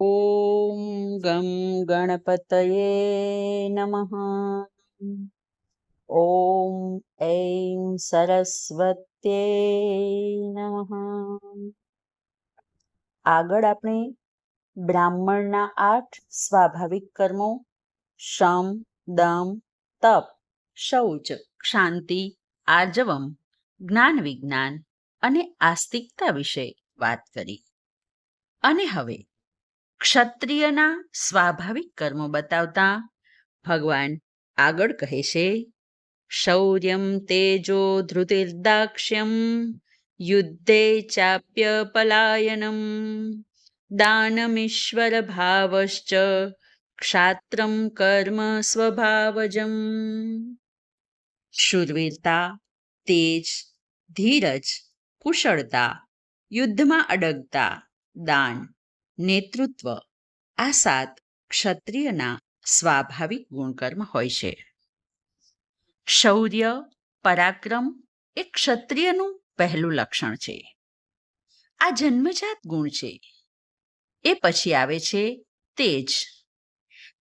ઓમ ગમ ગણપતયે નમઃ ઓમ ઐમ સરસ્વત્યે નમઃ આગળ આપણે બ્રાહ્મણના આઠ સ્વાભાવિક કર્મો, શમ, દમ, તપ, શૌચ, શાંતિ આજવમ જ્ઞાન વિજ્ઞાન અને આસ્તિકતા વિશે વાત કરી. અને હવે ક્ષત્રિયના સ્વાભાવિક કર્મો બતાવતા ભગવાન આગળ કહે છે, શૌર્યમ તેજો ધૃતિર્દાક્ષ્યમ, યુદ્ધે ચાપ્ય પલાયનમ, દાનમીશ્વર ભાવશ્ચ, ક્ષાત્રમ કર્મ સ્વભાવજમ. શૂરવીરતા, તેજ, ધીરજ, કુશળતા, યુદ્ધમાં અડગતા, દાન નેતૃત્વ. આ સાત ક્ષત્રિયના સ્વાભાવિક ગુણકર્મ હોય છે. શૌર્ય, પરાક્રમ એ ક્ષત્રિયનું પહેલું લક્ષણ છે. આ જન્મજાત ગુણ છે. એ પછી આવે છે તેજ.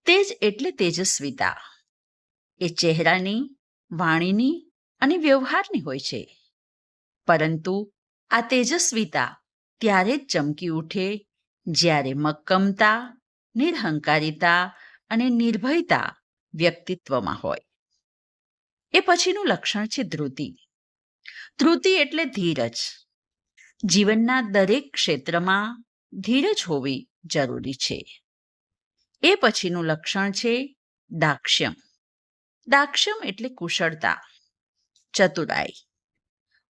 તેજ એટલે તેજસ્વીતા. એ ચહેરાની, વાણીની અને વ્યવહારની હોય છે. પરંતુ આ તેજસ્વીતા ત્યારે જ ચમકી ઉઠે જ્યારે મક્કમતા, નિરહંકારિતા અને નિર્ભયતા વ્યક્તિત્વમાં હોય. એ પછીનું લક્ષણ છે ધ્રુતિ. ધ્રુતિ એટલે ધીરજ. જીવનના દરેક ક્ષેત્રમાં ધીરજ હોવી જરૂરી છે. એ પછીનું લક્ષણ છે દાક્ષ્યમ. દાક્ષ્યમ એટલે કુશળતા, ચતુરાઈ.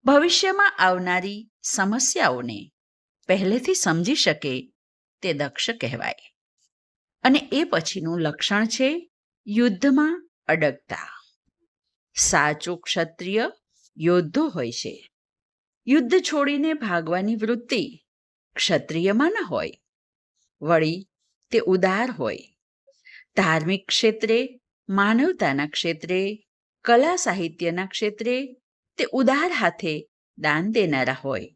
ભવિષ્યમાં આવનારી સમસ્યાઓને પહેલેથી સમજી શકે તે દક્ષ કહેવાય. અને એ પછીનું લક્ષણ છે યુદ્ધમાં અડગતા. સાચો ક્ષત્રિય યોદ્ધો હોય છે. યુદ્ધ છોડીને ભાગવાની વૃત્તિ ક્ષત્રિયમાં ન હોય. વળી તે ઉદાર હોય. ધાર્મિક ક્ષેત્રે, માનવતાના ક્ષેત્રે, કલા સાહિત્યના ક્ષેત્રે તે ઉદાર હાથે દાન દેનારા હોય.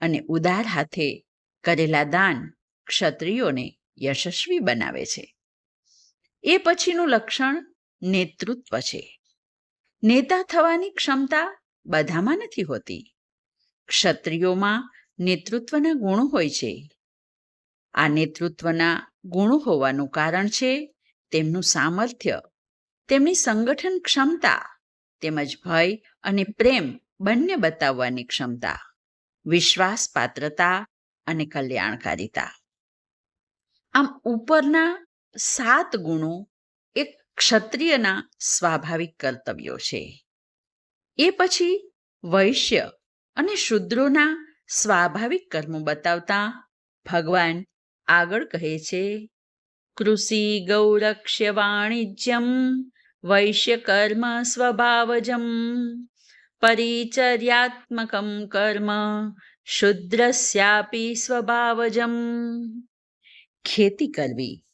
અને ઉદાર હાથે કરેલા દાન ક્ષત્રિયોને યશસ્વી બનાવે છે. એ પછીનું લક્ષણ નેતૃત્વ છે. નેતા થવાની ક્ષમતા બધામાં નથી હોતી. ક્ષત્રિયોમાં નેતૃત્વના ગુણો હોય છે. આ નેતૃત્વના ગુણો હોવાનું કારણ છે તેમનું સામર્થ્ય, તેમની સંગઠન ક્ષમતા, તેમજ ભય અને પ્રેમ બંને બતાવવાની ક્ષમતા, વિશ્વાસ, પાત્રતા અને કલ્યાણકારિતા. આમ ઉપરના સાત ગુણો એક ક્ષત્રિયના સ્વાભાવિક કર્તવ્યો છે. એ પછી વૈશ્ય અને શુદ્રોના સ્વાભાવિક કર્મો બતાવતા ભગવાન આગળ કહે છે, કૃષિ ગૌરક્ષ્ય વાણિજ્યમ, વૈશ્ય કર્મ સ્વભાવજમ, પરિચર્યાત્મકમ કર્મ, શુદ્રસ્યાપી સ્વભાવજમ. ખેતી કરવી,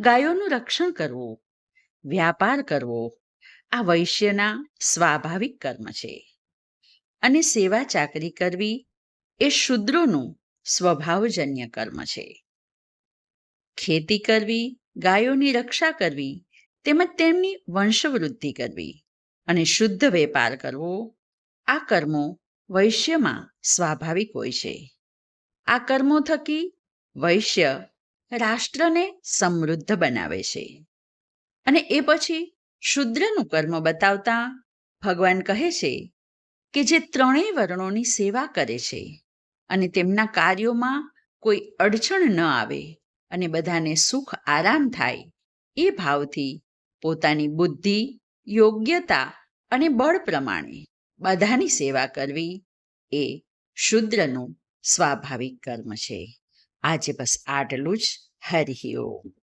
ગાયોનું રક્ષણ કરવું, વ્યાપાર કરવો, આ વૈશ્યના સ્વાભાવિક કર્મ છે. અને સેવા ચાકરી કરવી એ શુદ્રોનું સ્વભાવજન્ય કર્મ છે. ખેતી કરવી, ગાયોની રક્ષા કરવી તેમજ તેમની વંશવૃદ્ધિ કરવી અને શુદ્ધ વેપાર કરવો, આ કર્મો વૈશ્યમાં સ્વાભાવિક હોય છે. આ કર્મો થકી વૈશ્ય રાષ્ટ્રને સમૃદ્ધ બનાવે છે. અને એ પછી શુદ્રનું કર્મ બતાવતા ભગવાન કહે છે કે જે ત્રણેય વર્ણોની સેવા કરે છે અને તેમના કાર્યોમાં કોઈ અડચણ ન આવે અને બધાને સુખ આરામ થાય, એ ભાવથી પોતાની બુદ્ધિ, યોગ્યતા અને બળ પ્રમાણે બધાની સેવા કરવી એ શુદ્રનું સ્વાભાવિક કર્મ છે. આજે બસ આટલું જ. હરિ ઓમ.